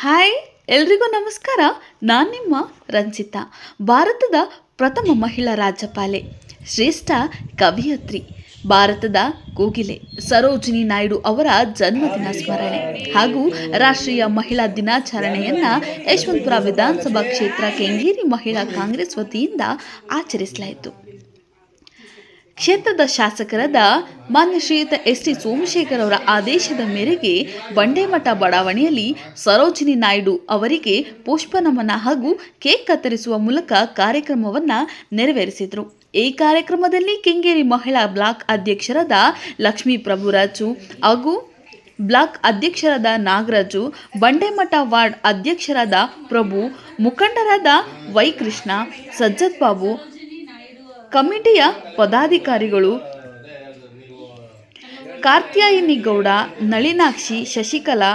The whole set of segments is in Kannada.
ಹಾಯ್, ಎಲ್ರಿಗೂ ನಮಸ್ಕಾರ. ನಾನು ನಿಮ್ಮ ರಂಜಿತಾ ಭಾರತದ ಪ್ರಥಮ ಮಹಿಳಾ ರಾಜ್ಯಪಾಲೆ, ಶ್ರೇಷ್ಠ ಕವಿಯತ್ರಿ. ಭಾರತದ ಕೋಗಿಲೆ, ಸರೋಜಿನಿ ನಾಯ್ಡು ಅವರ ಜನ್ಮದಿನ ಸ್ಮರಣೆ ಹಾಗೂ ರಾಷ್ಟ್ರೀಯ ಮಹಿಳಾ ದಿನಾಚರಣೆಯನ್ನ ಯಶವಂತಪುರ ವಿಧಾನಸಭಾ ಕ್ಷೇತ್ರ ಕೆಂಗೇರಿ ಮಹಿಳಾ ಕಾಂಗ್ರೆಸ್ ವತಿಯಿಂದ ಆಚರಿಸಲಾಯಿತು. ಕ್ಷೇತ್ರದ ಶಾಸಕರಾದ ಮಾನ್ಯ ಶ್ರೀಯುತ ಎಸ್ ಟಿ ಸೋಮಶೇಖರ್ ಅವರ ಆದೇಶದ ಮೇರೆಗೆ ಬಂಡೆಮಠ ಬಡಾವಣೆಯಲ್ಲಿ ಸರೋಜಿನಿ ನಾಯ್ಡು ಅವರಿಗೆ ಪುಷ್ಪನಮನ ಹಾಗೂ ಕೇಕ್ ಕತ್ತರಿಸುವ ಮೂಲಕ ಕಾರ್ಯಕ್ರಮವನ್ನು ನೆರವೇರಿಸಿದರು. ಈ ಕಾರ್ಯಕ್ರಮದಲ್ಲಿ ಕೆಂಗೇರಿ ಮಹಿಳಾ ಬ್ಲಾಕ್ ಅಧ್ಯಕ್ಷರಾದ ಲಕ್ಷ್ಮೀ ಪ್ರಭುರಾಜು ಹಾಗೂ ಬ್ಲಾಕ್ ಅಧ್ಯಕ್ಷರಾದ ನಾಗರಾಜು, ಬಂಡೆಮಠ ವಾರ್ಡ್ ಅಧ್ಯಕ್ಷರಾದ ಪ್ರಭು, ಮುಖಂಡರಾದ ವೈಕೃಷ್ಣ ಸಜ್ಜತ್ ಬಾಬು ಕಮಿಟಿಯ ಪದಾಧಿಕಾರಿಗಳು ಕಾರ್ತ್ಯಾಯಿನಿ ಗೌಡ ನಳಿನಾಕ್ಷಿ, ಶಶಿಕಲಾ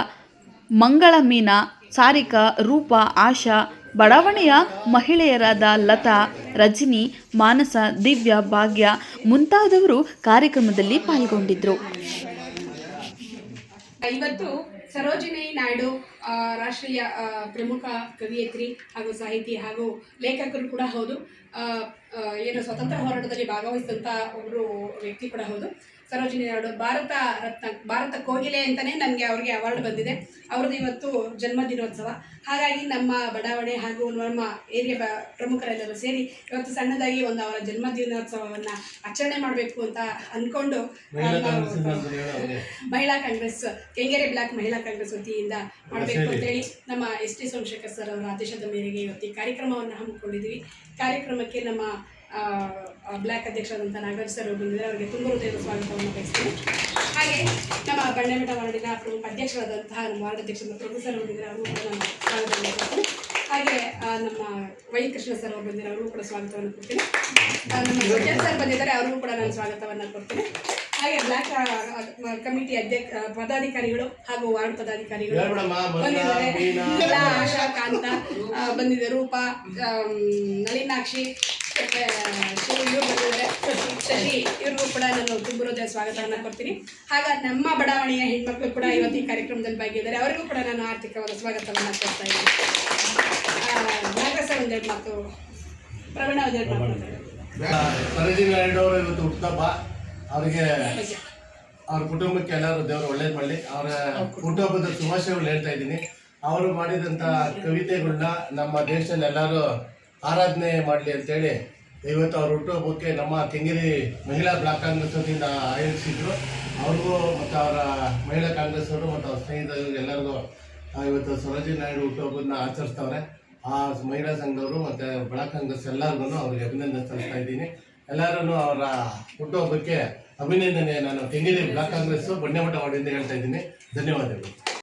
ಮಂಗಳ ಮೀನಾ ಸಾರಿಕಾ, ರೂಪಾ, ಆಶಾ, ಬಡಾವಣೆಯ ಮಹಿಳೆಯರಾದ ಲತಾ, ರಜನಿ, ಮಾನಸ, ದಿವ್ಯ, ಭಾಗ್ಯ ಮುಂತಾದವರು ಕಾರ್ಯಕ್ರಮದಲ್ಲಿ ಪಾಲ್ಗೊಂಡಿದ್ದರು. ಇವತ್ತು ಸರೋಜಿನಿ ನಾಯ್ಡು ರಾಷ್ಟ್ರೀಯ ಪ್ರಮುಖ ಕವಿಯತ್ರಿ ಹಾಗೂ ಸಾಹಿತಿ ಹಾಗೂ ಲೇಖಕರು ಕೂಡ ಹೌದು. ಏನು ಸ್ವತಂತ್ರ ಹೋರಾಟದಲ್ಲಿ ಭಾಗವಹಿಸಿದಂಥ ಒಬ್ಬರು ವ್ಯಕ್ತಿ ಕೂಡ ಹೌದು. ಸರೋಜಿನಿ ನಾಯ್ಡು ಭಾರತ ರತ್ನ ಭಾರತ ಕೋಗಿಲೆ ಅಂತಲೇ ನನಗೆ ಅವ್ರಿಗೆ ಅವಾರ್ಡ್ ಬಂದಿದೆ. ಅವ್ರದ್ದು ಇವತ್ತು ಜನ್ಮ ದಿನೋತ್ಸವ ಹಾಗಾಗಿ ನಮ್ಮ ಬಡಾವಣೆ ಹಾಗೂ ನಮ್ಮ ಏರಿಯಾ ಬ ಪ್ರಮುಖರೆಲ್ಲರೂ ಸೇರಿ ಇವತ್ತು ಸಣ್ಣದಾಗಿ ಒಂದು ಅವರ ಜನ್ಮ ದಿನೋತ್ಸವವನ್ನು ಆಚರಣೆ ಮಾಡಬೇಕು ಅಂತ ಅಂದ್ಕೊಂಡು ಮಹಿಳಾ ಕಾಂಗ್ರೆಸ್ ಕೆಂಗೇರಿ ಬ್ಲಾಕ್ ಮಹಿಳಾ ಕಾಂಗ್ರೆಸ್ ವತಿಯಿಂದ ಮಾಡಬೇಕು ಅಂತೇಳಿ ನಮ್ಮ ಎಸ್ ಟಿ ಸೋಮಶೇಖರ್ ಸರ್ ಅವರ ಆದೇಶದ ಮೇರೆಗೆ ಇವತ್ತು ಈ ಕಾರ್ಯಕ್ರಮವನ್ನು ಹಮ್ಮಿಕೊಂಡಿದ್ದೀವಿ ಕಾರ್ಯಕ್ರಮಕ್ಕೆ ನಮ್ಮ ಬ್ಲಾಕ್ ಅಧ್ಯಕ್ಷರಾದಂಥ ನಾಗರಾಜ್ ಸರ್ ಬಂದಿದ್ದಾರೆ, ಅವರಿಗೆ ತುಂಬ ಹೃದಯದ ಸ್ವಾಗತವನ್ನು ಬಯಸ್ತೀನಿ ಹಾಗೆ ನಮ್ಮ ಬಂಡೆಮಠ ವಾರ್ಡಿನ ಪ್ರಮುಖ ಅಧ್ಯಕ್ಷರಾದಂತಹ ನಮ್ಮ ವಾರ್ಡ್ ಅಧ್ಯಕ್ಷ ಪ್ರಭು ಸರ್ ಬಂದಿದ್ದಾರೆ ಅವರು ಕೂಡ ನಾನು ಸ್ವಾಗತವನ್ನು ಕೊಡ್ತೀನಿ. ಹಾಗೆ ನಮ್ಮ ವೈ ಕೃಷ್ಣ ಸರ್ ಅವರು ಬಂದಿದ್ದಾರೆ ಅವರು ಕೂಡ ಸ್ವಾಗತವನ್ನು ಕೊಡ್ತೀನಿ. ನಮ್ಮ ಸರ್ ಬಂದಿದ್ದಾರೆ, ಅವ್ರಿಗೂ ಕೂಡ ನಾನು ಸ್ವಾಗತವನ್ನು ಕೊಡ್ತೀನಿ. ಹಾಗೆ ಬ್ಲಾಕ್ ಕಮಿಟಿ ಅಧ್ಯಕ್ಷ ಪದಾಧಿಕಾರಿಗಳು ಹಾಗೂ ವಾರ್ಡ್ ಪದಾಧಿಕಾರಿಗಳು ಬಂದಿದ್ದಾರೆ. ಇಲ್ಲ, ಆಶಾ ಕಾಂತ ಬಂದಿದೆ. ರೂಪ ನಳಿನಾಕ್ಷಿ ಇವ್ರು ಬಂದಿದ್ದಾರೆ. ಶಶಿ ಇವ್ರಿಗೂ ಕೂಡ ನಾನು ತುಂಬ ಹೃದಯ ಸ್ವಾಗತವನ್ನು ಕೊಡ್ತೀನಿ. ಹಾಗ ನಮ್ಮ ಬಡಾವಣೆಯ ಹೆಣ್ಮಕ್ಳು ಕೂಡ ಇವತ್ತು ಈ ಕಾರ್ಯಕ್ರಮದಲ್ಲಿ ಭಾಗಿದ್ದಾರೆ ಅವರಿಗೂ ಕೂಡ ನಾನು ಆರ್ಥಿಕವಾದ ಸ್ವಾಗತವನ್ನು ಕೊಡ್ತಾ ಇದ್ದೀನಿ. ನಾಗರಸ ಒಂದೆರಡು ಮಾತು. ಪ್ರವೀಣ ಒಂದೆರಡು ಮಾತು. ಇವತ್ತು ಹುಟ್ಟುಹಬ್ಬ ಅವರಿಗೆ ಅವ್ರ ಕುಟುಂಬಕ್ಕೆ ಎಲ್ಲರೂ ದೇವರು ಒಳ್ಳೇದು ಮಾಡಲಿ. ಅವರ ಕುಟುಂಬದ ಶುಭಾಶಯಗಳು ಹೇಳ್ತಾ ಇದ್ದೀನಿ. ಅವರು ಮಾಡಿದಂಥ ಕವಿತೆಗಳನ್ನ ನಮ್ಮ ದೇಶದಲ್ಲಿ ಎಲ್ಲರೂ ಆರಾಧನೆ ಮಾಡಲಿ ಅಂತೇಳಿ ಇವತ್ತು ಅವ್ರ ಹುಟ್ಟುಹಬ್ಬಕ್ಕೆ ನಮ್ಮ ಕೆಂಗೇರಿ ಮಹಿಳಾ ಬ್ಲಾಕ್ ಕಾಂಗ್ರೆಸ್ ವತಿಯಿಂದ ಆಯೋಜಿಸಿದ್ರು. ಅವ್ರಿಗೂ ಮತ್ತು ಅವರ ಮಹಿಳಾ ಕಾಂಗ್ರೆಸ್ ಅವರು ಮತ್ತು ಅವ್ರ ಸ್ನೇಹಿತರು ಎಲ್ಲರಿಗೂ ಇವತ್ತು ಸರೋಜಿ ನಾಯ್ಡು ಹುಟ್ಟುಹಬ್ಬನ ಆಚರಿಸ್ತವ್ರೆ. ಆ ಮಹಿಳಾ ಸಂಘದವರು ಮತ್ತು ಬ್ಲಾಕ್ ಕಾಂಗ್ರೆಸ್ ಎಲ್ಲರಿಗೂ ಅವ್ರಿಗೆ ಅಭಿನಂದನೆ ಸಲ್ಲಿಸ್ತಾ ಇದ್ದೀನಿ. ಎಲ್ಲರೂ ಅವರ ಹುಟ್ಟುಹಬ್ಬಕ್ಕೆ ಅಭಿನಂದನೆ ನಾನು ಕೆಂಗೇರಿ ಬ್ಲಾಕ್ ಕಾಂಗ್ರೆಸ್ ಅಂತ ಹೇಳ್ತಾ ಇದ್ದೀನಿ. ಧನ್ಯವಾದಗಳು.